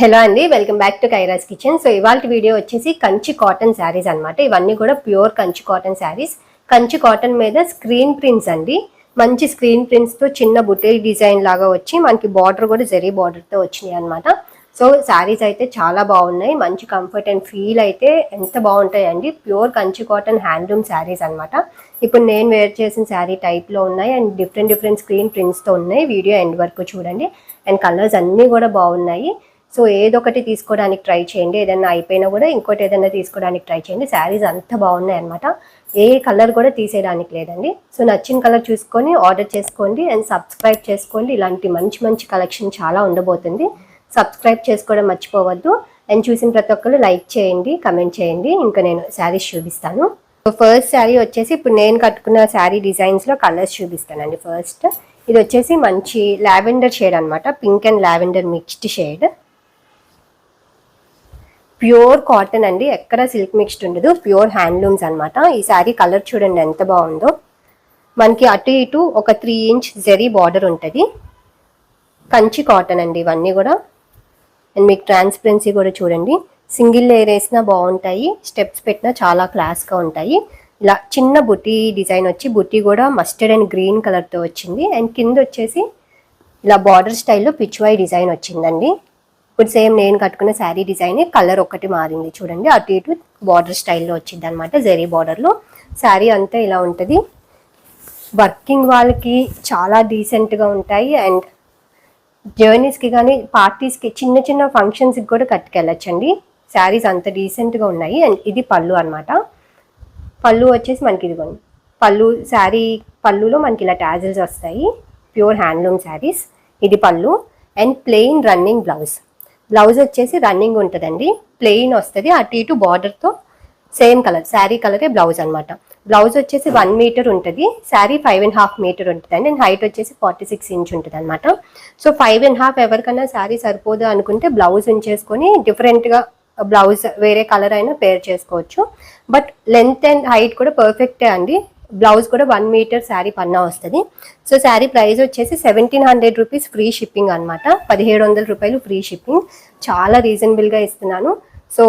Hello అండి welcome back to Kaira's kitchen. So ఇవాళ video వచ్చేసి కంచి కాటన్ శారీస్ అనమాట ఇవన్నీ కూడా pure Kanchi cotton saris. Kanchi cotton మీద స్క్రీన్ ప్రింట్స్ అండి. మంచి స్క్రీన్ ప్రింట్స్తో చిన్న బుటే డిజైన్ లాగా వచ్చి మనకి బార్డర్ కూడా జరీ బార్డర్తో వచ్చినాయి అనమాట సో శారీస్ అయితే చాలా బాగున్నాయి. మంచి కంఫర్ట్ అండ్ ఫీల్ అయితే ఎంత బాగుంటాయండి. Pure Kanchi cotton handloom saris అన్నమాట. ఇప్పుడు నేను వేర్ చేసిన శారీ టైప్లో ఉన్నాయి. అండ్ డిఫరెంట్ డిఫరెంట్ స్క్రీన్ ప్రింట్స్తో ఉన్నాయి. వీడియో ఎండ్ వరకు చూడండి. అండ్ కలర్స్ అన్నీ కూడా బాగున్నాయి. సో ఏదొకటి తీసుకోవడానికి ట్రై చేయండి. ఏదైనా అయిపోయినా కూడా ఇంకోటి ఏదైనా తీసుకోవడానికి ట్రై చేయండి. శారీస్ అంత బాగున్నాయి అనమాట ఏ కలర్ కూడా తీసేయడానికి లేదండి. సో నచ్చిన కలర్ చూసుకొని ఆర్డర్ చేసుకోండి అండ్ సబ్స్క్రైబ్ చేసుకోండి. ఇలాంటి మంచి మంచి కలెక్షన్ చాలా ఉండబోతుంది. సబ్స్క్రైబ్ చేసుకోవడం మర్చిపోవద్దు. అండ్ చూసిన ప్రతి ఒక్కరు లైక్ చేయండి కమెంట్ చేయండి. ఇంకా నేను శారీస్ చూపిస్తాను. సో ఫస్ట్ శారీ వచ్చేసి ఇప్పుడు నేను కట్టుకున్న శారీ డిజైన్స్లో కలర్స్ చూపిస్తానండి ఫస్ట్. ఇది వచ్చేసి మంచి లావెండర్ షేడ్ అనమాట pink and lavender mixed shade. Pure cotton అండి ఎక్కడ సిల్క్ మిక్స్డ్ ఉండదు ప్యూర్ హ్యాండ్లూమ్స్ అనమాట ఈ శారీ కలర్ చూడండి ఎంత బాగుందో. మనకి అటు ఇటు ఒక త్రీ ఇంచ్ జెరీ బార్డర్ ఉంటుంది. కంచి కాటన్ అండి ఇవన్నీ కూడా. అండ్ మీకు ట్రాన్స్పరెన్సీ కూడా చూడండి. సింగిల్ లేయర్ వేసినా బాగుంటాయి స్టెప్స్ పెట్టినా చాలా క్లాస్గా ఉంటాయి. ఇలా చిన్న బుట్టి డిజైన్ వచ్చి బుట్టి కూడా మస్టర్డ్ అండ్ గ్రీన్ కలర్తో వచ్చింది. అండ్ కింద వచ్చేసి ఇలా బార్డర్ స్టైల్లో పిచ్వాయి డిజైన్ వచ్చిందండి. ఇప్పుడు సేమ్ నేను కట్టుకున్న శారీ డిజైన్ కలర్ ఒకటి మారింది. చూడండి అటు ఇటు బార్డర్ స్టైల్లో వచ్చింది అనమాట జెరీ బార్డర్లో శారీ అంతా ఇలా ఉంటుంది. వర్కింగ్ వాళ్ళకి చాలా డీసెంట్గా ఉంటాయి. అండ్ జర్నీస్కి కానీ పార్టీస్కి చిన్న చిన్న ఫంక్షన్స్కి కూడా కట్టుకెళ్ళచ్చండి. శారీస్ అంత డీసెంట్గా ఉన్నాయి. అండ్ ఇది పళ్ళు అన్నమాట. పళ్ళు వచ్చేసి మనకి ఇదిగోండి. పళ్ళు శారీ పళ్ళులో మనకి ఇలా ట్యాజిల్స్ వస్తాయి. Pure handloom saris. ఇది pallu. And plain running blouse blouse వచ్చేసి రన్నింగ్ ఉంటుందండి. ప్లెయిన్ వస్తుంది. అటు ఇటు బార్డర్తో సేమ్ కలర్ శారీ కలరే బ్లౌజ్ అనమాట బ్లౌజ్ వచ్చేసి వన్ మీటర్ ఉంటుంది. Sari five and half metre ఉంటుంది అండ్ హైట్ వచ్చేసి ఫార్టీ సిక్స్ ఇంచ్ ఉంటుంది అనమాట సో ఫైవ్ అండ్ హాఫ్ ఎవరికైనా శారీ సరిపోదు అనుకుంటే బ్లౌజ్ ఉంచేసుకొని డిఫరెంట్గా బ్లౌజ్ వేరే కలర్ అయినా పేర్ చేసుకోవచ్చు. బట్ లెంత్ అండ్ హైట్ కూడా పర్ఫెక్టే అండి. బ్లౌజ్ కూడా వన్ మీటర్ శారీ పన్నా వస్తుంది. సో శారీ ప్రైస్ వచ్చేసి seventeen hundred rupees free shipping అనమాట పదిహేడు వందల రూపాయలు ఫ్రీ షిప్పింగ్. చాలా రీజనబుల్గా ఇస్తున్నాను. సో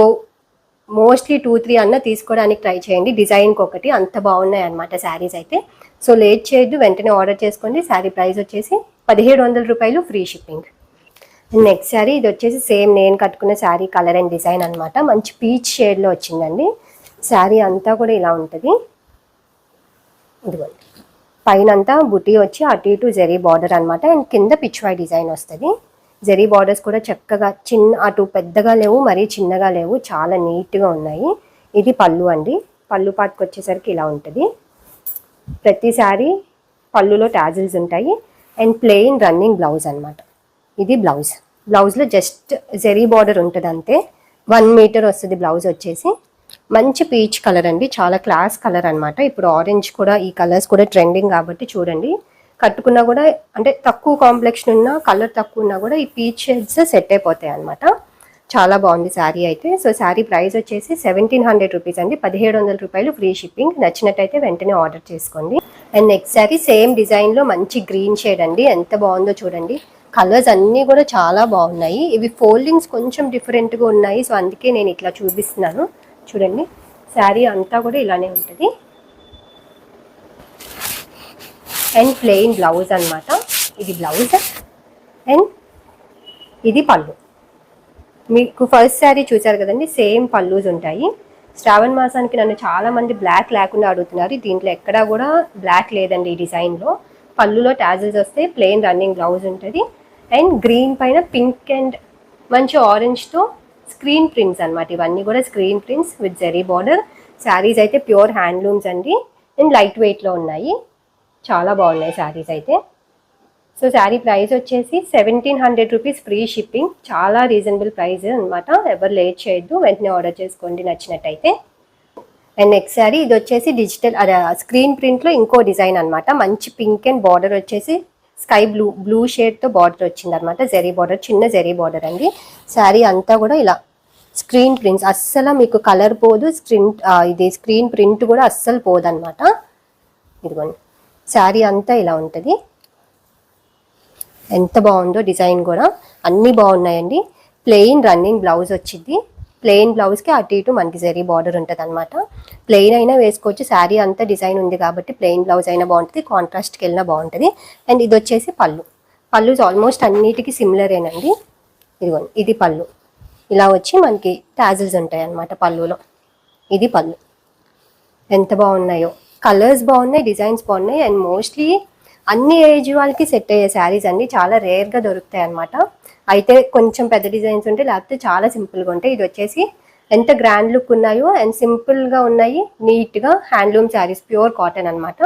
మోస్ట్లీ టూ త్రీ అన్న తీసుకోవడానికి ట్రై చేయండి. డిజైన్కి ఒకటి అంత బాగున్నాయి అనమాట శారీస్ అయితే. సో లేట్ చేయొద్దు. వెంటనే ఆర్డర్ చేసుకోండి. శారీ ప్రైస్ వచ్చేసి పదిహేడు వందల రూపాయలు ఫ్రీ షిప్పింగ్. నెక్స్ట్ శారీ ఇది వచ్చేసి సేమ్ నేను కట్టుకున్న శారీ కలర్ అండ్ డిజైన్ అనమాట మంచి పీచ్ షేడ్లో వచ్చిందండి. శారీ అంతా కూడా ఇలా ఉంటుంది. ఇదిగోండి పైన అంతా బుటీ వచ్చి అటు ఇటు జెరీ బార్డర్ అనమాట అండ్ కింద పిచ్వాయ్ డిజైన్ వస్తుంది. జెరీ బార్డర్స్ కూడా చక్కగా చిన్న అటు పెద్దగా లేవు మరీ చిన్నగా లేవు. చాలా నీట్గా ఉన్నాయి. ఇది పళ్ళు అండి. పళ్ళు పాటుకు వచ్చేసరికి ఇలా ఉంటుంది. ప్రతిసారి పళ్ళులో టాజిల్స్ ఉంటాయి. అండ్ ప్లెయిన్ రన్నింగ్ బ్లౌజ్ అనమాట ఇది బ్లౌజ్. బ్లౌజ్లో జస్ట్ జెరీ బార్డర్ ఉంటుంది అంతే వన్ మీటర్ వస్తుంది బ్లౌజ్ వచ్చేసి. మంచి పీచ్ కలర్ అండి. చాలా క్లాస్ కలర్ అనమాట ఇప్పుడు ఆరెంజ్ కూడా ఈ కలర్స్ కూడా ట్రెండింగ్ కాబట్టి చూడండి. కట్టుకున్నా కూడా అంటే తక్కువ కాంప్లెక్షన్ ఉన్నా కలర్ తక్కువ ఉన్నా కూడా ఈ పీచ్ షేడ్స్ సెట్ అయిపోతాయి అనమాట చాలా బాగుంది శారీ అయితే. సో శారీ ప్రైస్ వచ్చేసి సెవెంటీన్ హండ్రెడ్ రూపీస్ అండి. పదిహేడు వందల రూపాయలు ఫ్రీ షిప్పింగ్ నచ్చినట్టయితే వెంటనే ఆర్డర్ చేసుకోండి. అండ్ నెక్స్ట్ శారీ సేమ్ డిజైన్లో మంచి గ్రీన్ షేడ్ అండి. ఎంత బాగుందో చూడండి. కలర్స్ అన్నీ కూడా చాలా బాగున్నాయి. ఇవి ఫోల్డింగ్స్ కొంచెం డిఫరెంట్గా ఉన్నాయి. సో అందుకే నేను ఇట్లా చూపిస్తున్నాను. చూడండి. శారీ అంతా కూడా ఇలానే ఉంటుంది. అండ్ ప్లెయిన్ బ్లౌజ్ అనమాట ఇది బ్లౌజ్ అండ్ ఇది పళ్ళు. మీకు ఫస్ట్ శారీ చూసారు కదండి సేమ్ పళ్ళూస్ ఉంటాయి. శ్రావణ మాసానికి నన్ను చాలా మంది బ్లాక్ లేకుండా అడుగుతున్నారు. దీంట్లో ఎక్కడా కూడా బ్లాక్ లేదండి ఈ డిజైన్లో పళ్ళులో టాజిల్స్ వస్తే ప్లెయిన్ రన్నింగ్ బ్లౌజ్ ఉంటుంది. అండ్ గ్రీన్ పైన పింక్ అండ్ మంచి ఆరెంజ్తో స్క్రీన్ ప్రింట్స్ అన్నమాట. ఇవన్నీ కూడా screen prints with zari border. Saris అయితే ప్యూర్ హ్యాండ్లూమ్స్ అండి. అండ్ లైట్ వెయిట్లో ఉన్నాయి. చాలా బాగున్నాయి శారీస్ అయితే. సో శారీ ప్రైస్ వచ్చేసి seventeen hundred rupees free shipping. చాలా రీజనబుల్ ప్రైస్ అనమాట ఎవరు లేట్ చేయొద్దు. వెంటనే ఆర్డర్ చేసుకోండి. నచ్చినట్టయితే. అండ్ నెక్స్ట్ శారీ ఇది వచ్చేసి డిజిటల్ అదే స్క్రీన్ ప్రింట్లో ఇంకో డిజైన్ అన్నమాట. మంచి పింక్ అండ్ బార్డర్ వచ్చేసి స్కై బ్లూ బ్లూ షేడ్తో బార్డర్ వచ్చింది అనమాట జెరీ బార్డర్ చిన్న జెరీ బార్డర్ అండి. శారీ అంతా కూడా ఇలా స్క్రీన్ ప్రింట్స్ అస్సలు మీకు కలర్ పోదు స్క్రీన్ ఇది స్క్రీన్ ప్రింట్ కూడా అస్సలు పోదన్నమాట ఇదిగోండి. శారీ అంతా ఇలా ఉంటుంది. ఎంత బాగుందో డిజైన్ కూడా. అన్నీ బాగున్నాయండి. ప్లెయిన్ రన్నింగ్ బ్లౌజ్ వచ్చింది. ప్లెయిన్ బ్లౌజ్కి అటు ఇటు మనకి జరీ బార్డర్ ఉంటుంది అనమాట ప్లెయిన్ అయినా వేసుకోవచ్చు. శారీ అంతా డిజైన్ ఉంది కాబట్టి ప్లెయిన్ బ్లౌజ్ అయినా బాగుంటుంది. కాంట్రాస్ట్కి వెళ్ళినా బాగుంటుంది. అండ్ ఇది వచ్చేసి పళ్ళు. పళ్ళు ఆల్మోస్ట్ అన్నిటికీ సిమిలరేనండి ఇదిగోండి ఇది పళ్ళు. ఇలా వచ్చి మనకి ట్యాజిల్స్ ఉంటాయి అన్నమాట పళ్ళులో. ఇది పళ్ళు. ఎంత బాగున్నాయో. కలర్స్ బాగున్నాయి డిజైన్స్ బాగున్నాయి. అండ్ మోస్ట్లీ అన్ని ఏజ్ వాళ్ళకి సెట్ అయ్యే శారీస్ అన్ని చాలా రేర్గా దొరుకుతాయి అన్నమాట అయితే కొంచెం పెద్ద డిజైన్స్ ఉంటాయి లేకపోతే చాలా సింపుల్గా ఉంటాయి. ఇది వచ్చేసి ఎంత గ్రాండ్ లుక్ ఉన్నాయో అండ్ సింపుల్గా ఉన్నాయి. నీట్గా హ్యాండ్లూమ్ శారీస్ ప్యూర్ కాటన్ అనమాట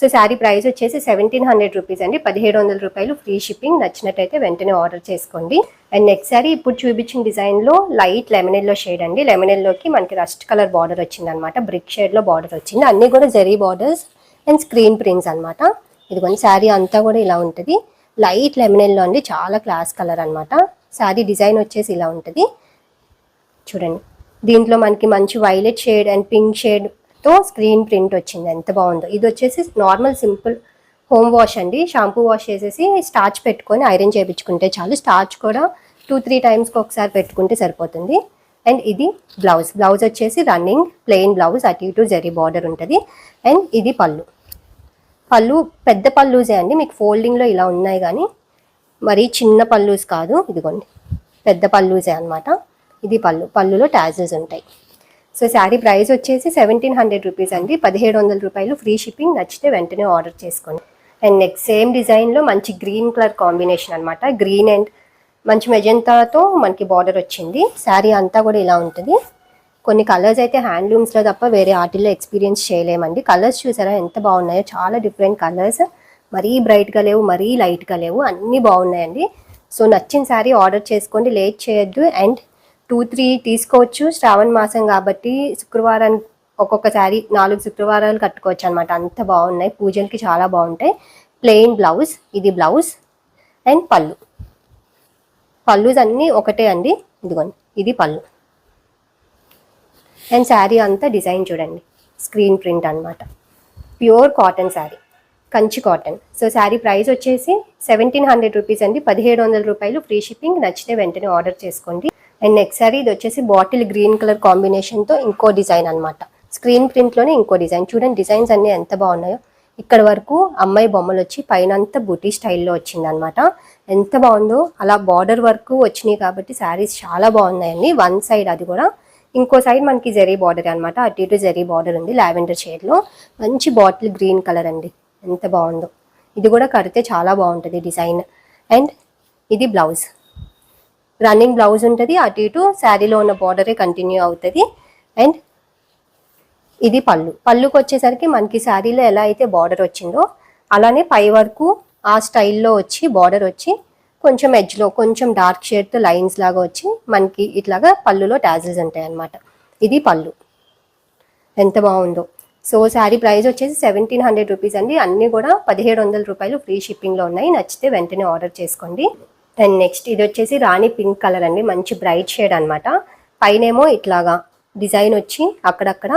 సో శారీ ప్రైస్ వచ్చేసి సెవెంటీన్ హండ్రెడ్ రూపీస్ అండి. పదిహేడు వందల రూపాయలు ఫ్రీ షిప్పింగ్. నచ్చినట్టయితే వెంటనే ఆర్డర్ చేసుకోండి. అండ్ నెక్స్ట్ శారీ ఇప్పుడు చూపించిన డిజైన్లో లైట్ లెమనెల్లో షేడ్ అండి. లెమనెల్లోకి మనకి రస్ట్ కలర్ బార్డర్ వచ్చింది అనమాట బ్రిక్ షేడ్లో బార్డర్ వచ్చింది. అన్నీ కూడా zari borders and screen prints అనమాట ఇదిగోండి శారీ అంతా కూడా ఇలా ఉంటుంది. లైట్ లెమినెల్లో అండి చాలా క్లాస్ కలర్ అనమాట శారీ డిజైన్ వచ్చేసి ఇలా ఉంటుంది. చూడండి. దీంట్లో మనకి మంచి వైలెట్ షేడ్ అండ్ పింక్ షేడ్తో స్క్రీన్ ప్రింట్ వచ్చింది. ఎంత బాగుందో. ఇది వచ్చేసి నార్మల్ సింపుల్ హోమ్ వాష్ అండి. షాంపూ వాష్ చేసేసి స్టార్చ్ పెట్టుకొని ఐరన్ చేయించుకుంటే చాలు. స్టార్చ్ కూడా టూ త్రీ టైమ్స్కి ఒకసారి పెట్టుకుంటే సరిపోతుంది. అండ్ ఇది బ్లౌజ్. బ్లౌజ్ వచ్చేసి రన్నింగ్ ప్లెయిన్ బ్లౌజ్ అటు ఇటు జరీ బార్డర్ ఉంటుంది. అండ్ ఇది పళ్ళు. పళ్ళు పెద్ద పళ్ళుసే అండి. మీకు ఫోల్డింగ్లో ఇలా ఉన్నాయి కానీ మరీ చిన్న పళ్ళుస్ కాదు. ఇదిగోండి. పెద్ద పళ్ళుసే అనమాట ఇది పళ్ళు. పళ్ళులో ట్యాజెస్ ఉంటాయి. సో శారీ ప్రైస్ వచ్చేసి సెవెంటీన్ హండ్రెడ్ రూపీస్ అండి. పదిహేడు వందల రూపాయలు ఫ్రీ షిప్పింగ్. నచ్చితే వెంటనే ఆర్డర్ చేసుకోండి. అండ్ నెక్స్ట్ సేమ్ డిజైన్లో మంచి గ్రీన్ కలర్ కాంబినేషన్ అనమాట గ్రీన్ అండ్ మంచి మెజంతాతో మనకి బార్డర్ వచ్చింది. శారీ అంతా కూడా ఇలా ఉంటుంది. కొన్ని కలర్స్ అయితే హ్యాండ్లూమ్స్లో తప్ప వేరే ఆర్టిల్లో ఎక్స్పీరియన్స్ చేయలేమండి. కలర్స్ చూసారా ఎంత బాగున్నాయో? చాలా డిఫరెంట్ కలర్స్ మరీ బ్రైట్గా లేవు మరీ లైట్గా లేవు. అన్నీ బాగున్నాయండి. సో నచ్చిన శారీ ఆర్డర్ చేసుకోండి. లేట్ చేయొద్దు. అండ్ టూ త్రీ తీసుకోవచ్చు. శ్రావణ మాసం కాబట్టి శుక్రవారం ఒక్కొక్క శారీ నాలుగు శుక్రవారాలు కట్టుకోవచ్చు అనమాట అంత బాగున్నాయి. పూజలకి చాలా బాగుంటాయి. ప్లెయిన్ బ్లౌజ్ ఇది బ్లౌజ్ అండ్ పళ్ళు. పళ్ళుస్ అన్నీ ఒకటే అండి. ఇదిగోండి. ఇది పళ్ళు. అండ్ శారీ అంతా డిజైన్ చూడండి. స్క్రీన్ ప్రింట్ అన్నమాట. Pure cotton sari. Kanchi cotton. So sari price వచ్చేసి సెవెంటీన్ హండ్రెడ్ రూపీస్ అండి. పదిహేడు వందల రూపాయలు ఫ్రీ షిప్పింగ్. నచ్చితే వెంటనే ఆర్డర్ చేసుకోండి. అండ్ నెక్స్ట్ శారీ ఇది వచ్చేసి బాటిల్ గ్రీన్ కలర్ కాంబినేషన్తో ఇంకో డిజైన్ అన్నమాట. స్క్రీన్ ప్రింట్లోనే ఇంకో డిజైన్. చూడండి డిజైన్స్ అన్నీ ఎంత బాగున్నాయో. ఇక్కడ వరకు అమ్మాయి బొమ్మలు వచ్చి పైన అంతా బుటీ స్టైల్లో వచ్చిందనమాట ఎంత బాగుందో. అలా బార్డర్ వరకు వచ్చినాయి కాబట్టి శారీస్ చాలా బాగున్నాయండి. వన్ సైడ్ అది కూడా ఇంకో సైడ్ మనకి జెరీ బార్డర్ అనమాట అటు ఇటు జెరీ బార్డర్ ఉంది లావెండర్ షేడ్లో మంచి బాటిల్ గ్రీన్ కలర్ అండి. ఎంత బాగుందో. ఇది కూడా కడితే చాలా బాగుంటుంది డిజైన్ అండ్ ఇది బ్లౌజ్ రన్నింగ్ బ్లౌజ్ ఉంటుంది అటు ఇటు శారీలో ఉన్న బార్డరే కంటిన్యూ అవుతుంది. అండ్ ఇది పళ్ళు. పళ్ళుకి వచ్చేసరికి మనకి శారీలో ఎలా అయితే బార్డర్ వచ్చిందో అలానే పై వరకు ఆ స్టైల్లో వచ్చి బార్డర్ వచ్చి కొంచెం ఎడ్జ్లో కొంచెం డార్క్ షేడ్తో లైన్స్ లాగా వచ్చి మనకి ఇట్లాగా పళ్ళులో ట్యాజిల్స్ ఉంటాయి అన్నమాట ఇది పళ్ళు. ఎంత బాగుందో. సో శారీ ప్రైస్ వచ్చేసి సెవెంటీన్ హండ్రెడ్ రూపీస్ అండి. అన్నీ కూడా పదిహేడు వందల రూపాయలు ఫ్రీ షిప్పింగ్లో ఉన్నాయి. నచ్చితే వెంటనే ఆర్డర్ చేసుకోండి. అండ్ నెక్స్ట్ ఇది వచ్చేసి రాణి పింక్ కలర్ అండి. మంచి బ్రైట్ షేడ్ అనమాట పైనేమో ఇట్లాగా డిజైన్ వచ్చి అక్కడక్కడ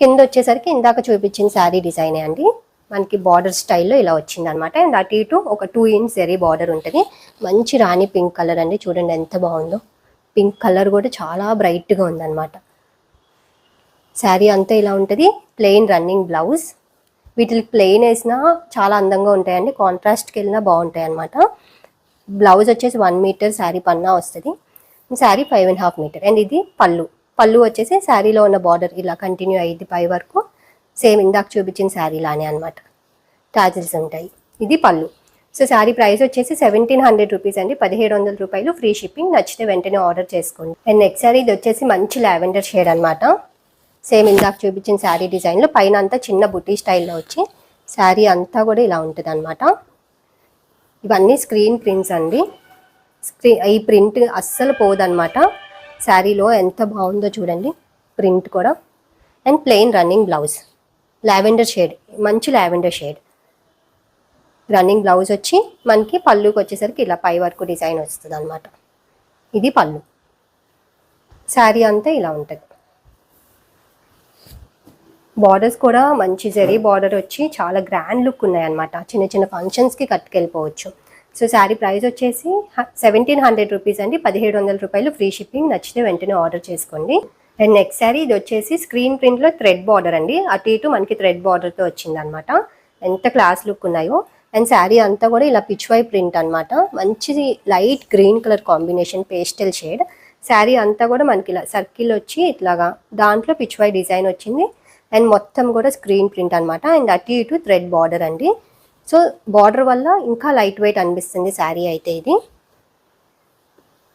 కింద వచ్చేసరికి ఇందాక చూపించిన శారీ డిజైనే అండి. మనకి బార్డర్ స్టైల్లో ఇలా వచ్చింది అనమాట అండ్ అటు ఇటు ఒక టూ ఇంచ్ జరీ బార్డర్ ఉంటుంది. మంచి రాణి పింక్ కలర్ అండి. చూడండి ఎంత బాగుందో. పింక్ కలర్ కూడా చాలా బ్రైట్గా ఉందన్నమాట శారీ అంతా ఇలా ఉంటుంది. ప్లెయిన్ రన్నింగ్ బ్లౌజ్ వీటికి ప్లెయిన్ వేసినా చాలా అందంగా ఉంటాయండి. కాంట్రాస్ట్కి వెళ్ళినా బాగుంటాయి అనమాట బ్లౌజ్ వచ్చేసి వన్ మీటర్ శారీ పన్నా వస్తుంది. Sari five and half metre and ఇది పళ్ళు. పళ్ళు వచ్చేసి శారీలో ఉన్న బార్డర్ ఇలా కంటిన్యూ అయ్యింది పై వరకు. సేమ్ ఇందాక చూపించిన శారీ లానే అనమాట టాజిల్స్ ఉంటాయి. ఇది పళ్ళు. సో శారీ ప్రైస్ వచ్చేసి సెవెంటీన్ హండ్రెడ్ రూపీస్ అండి. పదిహేడు వందల రూపాయలు ఫ్రీ షిప్పింగ్. నచ్చితే వెంటనే ఆర్డర్ చేసుకోండి. అండ్ నెక్స్ట్ శారీ ఇది వచ్చేసి మంచి లావెండర్ షేడ్ అనమాట సేమ్ ఇందాక చూపించిన శారీ డిజైన్లో పైన అంతా చిన్న బుటీ స్టైల్లో వచ్చి శారీ అంతా కూడా ఇలా ఉంటుంది అనమాట ఇవన్నీ స్క్రీన్ ప్రింట్స్ అండి. స్క్రీన్ ఈ ప్రింట్ అస్సలు పోదనమాట శారీలో ఎంత బాగుందో చూడండి. ప్రింట్ కూడా. And plain running blouse. Lavender shade మంచి లావెండర్ షేడ్. రన్నింగ్ బ్లౌజ్ వచ్చి మనకి పళ్ళుకి వచ్చేసరికి ఇలా పై వరకు డిజైన్ వస్తుంది అనమాట ఇది పళ్ళు. శారీ అంతా ఇలా ఉంటుంది. బార్డర్స్ కూడా మంచి జరీ బార్డర్ వచ్చి చాలా గ్రాండ్ లుక్ ఉన్నాయన్నమాట. చిన్న చిన్న ఫంక్షన్స్కి కట్టుకెళ్ళిపోవచ్చు. సో శారీ ప్రైస్ వచ్చేసి సెవెంటీన్ హండ్రెడ్ రూపీస్ అండి. పదిహేడు వందల రూపాయలు ఫ్రీ షిప్పింగ్ నచ్చితే వెంటనే ఆర్డర్ చేసుకోండి. అండ్ నెక్స్ట్ శారీ ఇది వచ్చేసి స్క్రీన్ ప్రింట్లో థ్రెడ్ బార్డర్ అండి. అటు ఇటు మనకి థ్రెడ్ బార్డర్తో వచ్చింది అనమాట ఎంత క్లాస్ లుక్ ఉన్నాయో. అండ్ శారీ అంతా కూడా ఇలా పిచ్వై ప్రింట్ అన్నమాట. మంచి light green colour combination pastel shade sari అంతా కూడా మనకి ఇలా సర్కిల్ వచ్చి ఇట్లాగా దాంట్లో పిచ్వై డిజైన్ వచ్చింది. అండ్ మొత్తం కూడా స్క్రీన్ ప్రింట్ అనమాట అండ్ అటు ఇటు థ్రెడ్ బార్డర్ అండి. సో బార్డర్ వల్ల ఇంకా లైట్ వెయిట్ అనిపిస్తుంది శారీ అయితే ఇది.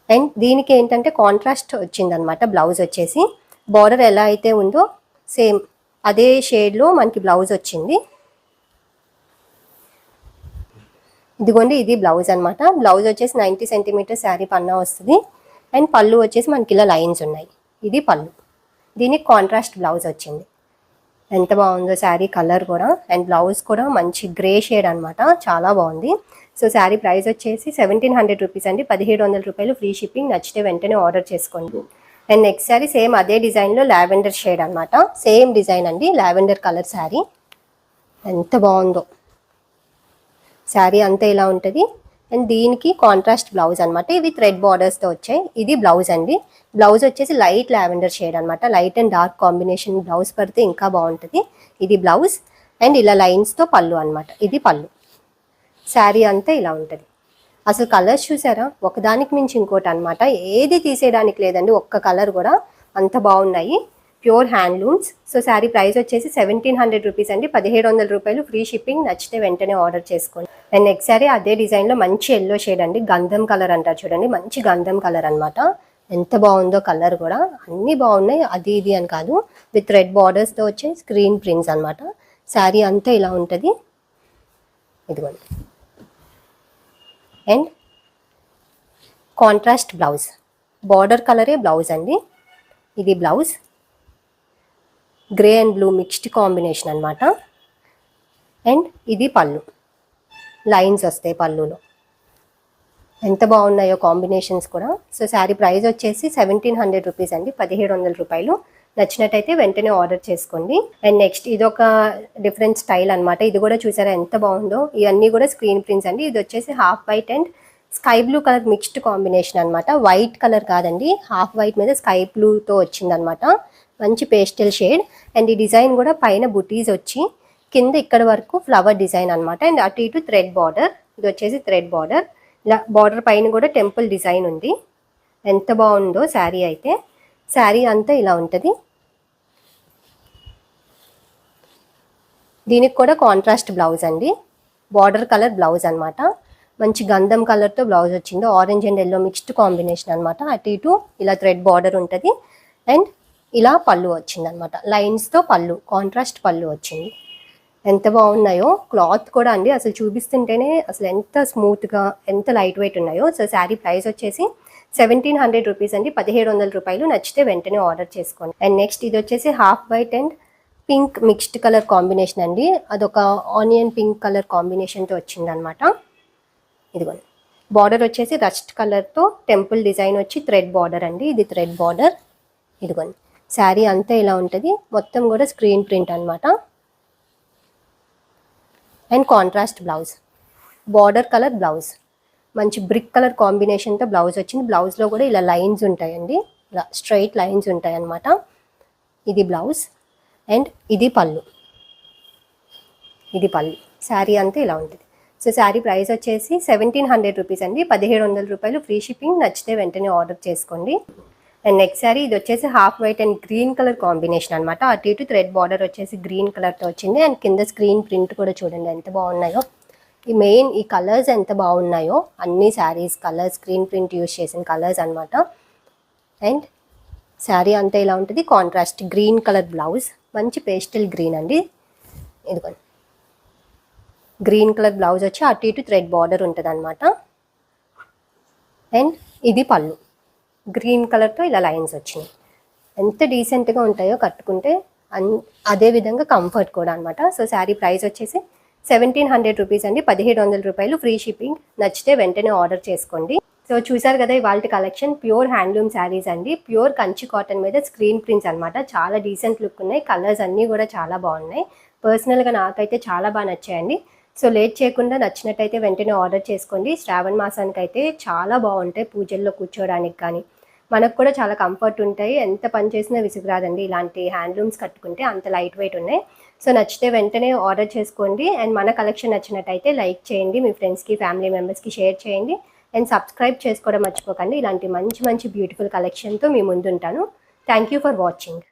అండ్ దీనికి ఏంటంటే కాంట్రాస్ట్ వచ్చిందనమాట బ్లౌజ్ వచ్చేసి. బార్డర్ ఎలా అయితే ఉందో సేమ్ అదే షేడ్లో మనకి బ్లౌజ్ వచ్చింది. ఇదిగోండి ఇది బ్లౌజ్ అనమాట బ్లౌజ్ వచ్చేసి నైంటీ సెంటీమీటర్ శారీ పన్నా వస్తుంది. అండ్ పళ్ళు వచ్చేసి మనకి ఇలా లైన్స్ ఉన్నాయి. ఇది పళ్ళు. దీనికి కాంట్రాస్ట్ బ్లౌజ్ వచ్చింది. ఎంత బాగుందో శారీ కలర్ కూడా. అండ్ బ్లౌజ్ కూడా మంచి గ్రే షేడ్ అనమాట చాలా బాగుంది. సో శారీ ప్రైస్ వచ్చేసి సెవెంటీన్ హండ్రెడ్ రూపీస్ అండి. పదిహేడు వందల రూపాయలు ఫ్రీ షిప్పింగ్. నచ్చితే వెంటనే ఆర్డర్ చేసుకోండి. అండ్ నెక్స్ట్ శారీ సేమ్ అదే డిజైన్లో లావెండర్ షేడ్ అనమాట సేమ్ డిజైన్ అండి లావెండర్ కలర్ శారీ. ఎంత బాగుందో. శారీ అంతా ఇలా ఉంటుంది? అండ్ దీనికి కాంట్రాస్ట్ బ్లౌజ్ అనమాట ఇవి థ్రెడ్ బార్డర్స్తో వచ్చాయి. ఇది బ్లౌజ్ అండి. బ్లౌజ్ వచ్చేసి లైట్ లావెండర్ షేడ్ అనమాట light and dark combination blouse పడితే ఇంకా బాగుంటుంది. ఇది బ్లౌజ్ అండ్ ఇలా లైన్స్తో పళ్ళు అనమాట ఇది పళ్ళు. శారీ అంతా ఇలా ఉంటుంది. అసలు కలర్స్ చూసారా? ఒకదానికి మించి ఇంకోటి అనమాట ఏది తీసేయడానికి లేదండి ఒక్క కలర్ కూడా అంత బాగున్నాయి. Pure handlooms so sari price వచ్చేసి సెవెంటీన్ హండ్రెడ్ రూపీస్ అండి. పదిహేడు వందల రూపాయలు ఫ్రీ షిప్పింగ్. నచ్చితే వెంటనే ఆర్డర్ చేసుకోండి. అండ్ నెక్స్ట్ శారీ అదే డిజైన్లో మంచి ఎల్లో షేడ్ అండి. గంధం కలర్ అంటారు చూడండి. మంచి గంధం కలర్ అనమాట ఎంత బాగుందో కలర్ కూడా. అన్నీ బాగున్నాయి. అది ఇది అని కాదు. విత్ రెడ్ బార్డర్స్తో వచ్చే స్క్రీన్ ప్రింట్స్ అనమాట శారీ అంతా ఇలా ఉంటుంది. ఇదిగోండి. And contrast blouse. బార్డర్ కలరే బ్లౌజ్ అండి. ఇది blouse. Grey and blue mixed combination అనమాట అండ్ ఇది పళ్ళు. లైన్స్ వస్తాయి పళ్ళులో. ఎంత బాగున్నాయో కాంబినేషన్స్ కూడా. సో శారీ ప్రైస్ వచ్చేసి సెవెంటీన్ హండ్రెడ్ రూపీస్ అండి. పదిహేడు వందల రూపాయలు. నచ్చినట్టయితే వెంటనే ఆర్డర్ చేసుకోండి. అండ్ నెక్స్ట్ ఇది ఒక డిఫరెంట్ స్టైల్ అన్నమాట. ఇది కూడా చూసారా ఎంత బాగుందో? ఇవన్నీ కూడా స్క్రీన్ ప్రింట్స్ అండి. ఇది వచ్చేసి half white and sky blue colour mixed combination అనమాట వైట్ కలర్ కాదండి. హాఫ్ వైట్ మీద స్కై బ్లూతో వచ్చిందనమాట మంచి పేస్టల్ షేడ్. అండ్ ఈ డిజైన్ కూడా పైన బుటీస్ వచ్చి కింద ఇక్కడ వరకు ఫ్లవర్ డిజైన్ అన్నమాట. అండ్ అటు ఇటు థ్రెడ్ బార్డర్. ఇది వచ్చేసి థ్రెడ్ బార్డర్. ఇలా బార్డర్ పైన కూడా టెంపుల్ డిజైన్ ఉంది. ఎంత బాగుందో శారీ అయితే. శారీ అంతా ఇలా ఉంటుంది. దీనికి కూడా కాంట్రాస్ట్ బ్లౌజ్ అండి. బార్డర్ కలర్ బ్లౌజ్ అనమాట మంచి గంధం కలర్తో బ్లౌజ్ వచ్చింది. Orange and yellow mixed combination అనమాట అటు ఇటు ఇలా థ్రెడ్ బార్డర్ ఉంటుంది. అండ్ ఇలా పళ్ళు వచ్చింది అనమాట లైన్స్తో పళ్ళు కాంట్రాస్ట్ పళ్ళు వచ్చింది. ఎంత బాగున్నాయో. క్లాత్ కూడా అండి. అసలు చూపిస్తుంటేనే అసలు ఎంత స్మూత్గా ఎంత లైట్ వెయిట్ ఉన్నాయో. సో శారీ ప్రైస్ వచ్చేసి సెవెంటీన్ హండ్రెడ్ రూపీస్ అండి. పదిహేడు వందల రూపాయలు నచ్చితే వెంటనే ఆర్డర్ చేసుకోండి. అండ్ నెక్స్ట్ ఇది వచ్చేసి half white and pink mixed colour combination అండి. అదొక ఆనియన్ పింక్ కలర్ కాంబినేషన్తో వచ్చిందనమాట. ఇదిగోండి. బార్డర్ వచ్చేసి రస్ట్ కలర్తో టెంపుల్ డిజైన్ వచ్చి థ్రెడ్ బార్డర్ అండి. ఇది థ్రెడ్ బార్డర్. ఇదిగోండి. శారీ అంతా ఇలా ఉంటుంది. మొత్తం కూడా స్క్రీన్ ప్రింట్ అనమాట. And contrast blouse. Border colour blouse. మంచి బ్రిక్ కలర్ కాంబినేషన్తో బ్లౌజ్ వచ్చింది. బ్లౌజ్లో కూడా ఇలా లైన్స్ ఉంటాయండి. ఇలా స్ట్రైట్ లైన్స్ ఉంటాయి అన్నమాట ఇది బ్లౌజ్. అండ్ ఇది పళ్ళు. ఇది పళ్ళు. శారీ అంతా ఇలా ఉంటుంది. సో శారీ ప్రైస్ వచ్చేసి సెవెంటీన్ హండ్రెడ్ రూపీస్ అండి. పదిహేడు వందల రూపాయలు ఫ్రీ షిప్పింగ్. నచ్చితే వెంటనే ఆర్డర్ చేసుకోండి. అండ్ నెక్స్ట్ శారీ ఇది వచ్చేసి half white and green colour combination అనమాట అటు ఇటు థ్రెడ్ బార్డర్ వచ్చేసి గ్రీన్ కలర్తో వచ్చింది. అండ్ కింద స్క్రీన్ ప్రింట్ కూడా చూడండి ఎంత బాగున్నాయో. ఈ మెయిన్ ఈ కలర్స్ ఎంత బాగున్నాయో అన్ని saris colours screen print use చేసిన కలర్స్ అనమాట అండ్ శారీ అంతా ఇలా ఉంటుంది? కాంట్రాస్ట్ గ్రీన్ కలర్ బ్లౌజ్ మంచి పేస్టల్ గ్రీన్ అండి. ఇదిగోండి. గ్రీన్ కలర్ బ్లౌజ్ వచ్చి అటు ఇటు థ్రెడ్ బార్డర్ ఉంటుంది అనమాట అండ్ ఇది పళ్ళు. గ్రీన్ కలర్తో ఇలా లైన్స్ వచ్చినాయి. ఎంత డీసెంట్గా ఉంటాయో కట్టుకుంటే అన్ అదే విధంగా కంఫర్ట్ కూడా అనమాట సో శారీ ప్రైస్ వచ్చేసి సెవెంటీన్ హండ్రెడ్ రూపీస్ అండి. పదిహేడు వందల రూపాయలు ఫ్రీ షిప్పింగ్. నచ్చితే వెంటనే ఆర్డర్ చేసుకోండి. సో చూసారు కదా ఇవాళ కలెక్షన్ ప్యూర్ హ్యాండ్లూమ్ శారీస్ అండి. ప్యూర్ కంచి కాటన్ మీద స్క్రీన్ ప్రింట్స్ అనమాట చాలా డీసెంట్ లుక్ ఉన్నాయి. కలర్స్ అన్నీ కూడా చాలా బాగున్నాయి. పర్సనల్గా నాకైతే చాలా బాగా నచ్చాయండి. సో లేట్ చేయకుండా నచ్చినట్టయితే వెంటనే ఆర్డర్ చేసుకోండి. శ్రావణ మాసానికి అయితే చాలా బాగుంటాయి పూజల్లో కూర్చోడానికి కానీ. మనకు కూడా చాలా కంఫర్ట్ ఉంటాయి. ఎంత పని చేసినా విసుగురాదండి ఇలాంటి హ్యాండ్లూమ్స్ కట్టుకుంటే అంత లైట్ వెయిట్ ఉన్నాయి. సో నచ్చితే వెంటనే ఆర్డర్ చేసుకోండి. అండ్ మన కలెక్షన్ నచ్చినట్టయితే లైక్ చేయండి. మీ ఫ్రెండ్స్కి ఫ్యామిలీ మెంబర్స్కి షేర్ చేయండి. అండ్ సబ్స్క్రైబ్ చేసుకోవడం మర్చిపోకండి. ఇలాంటి మంచి మంచి బ్యూటిఫుల్ కలెక్షన్తో మీ ముందుంటాను. Thank you for watching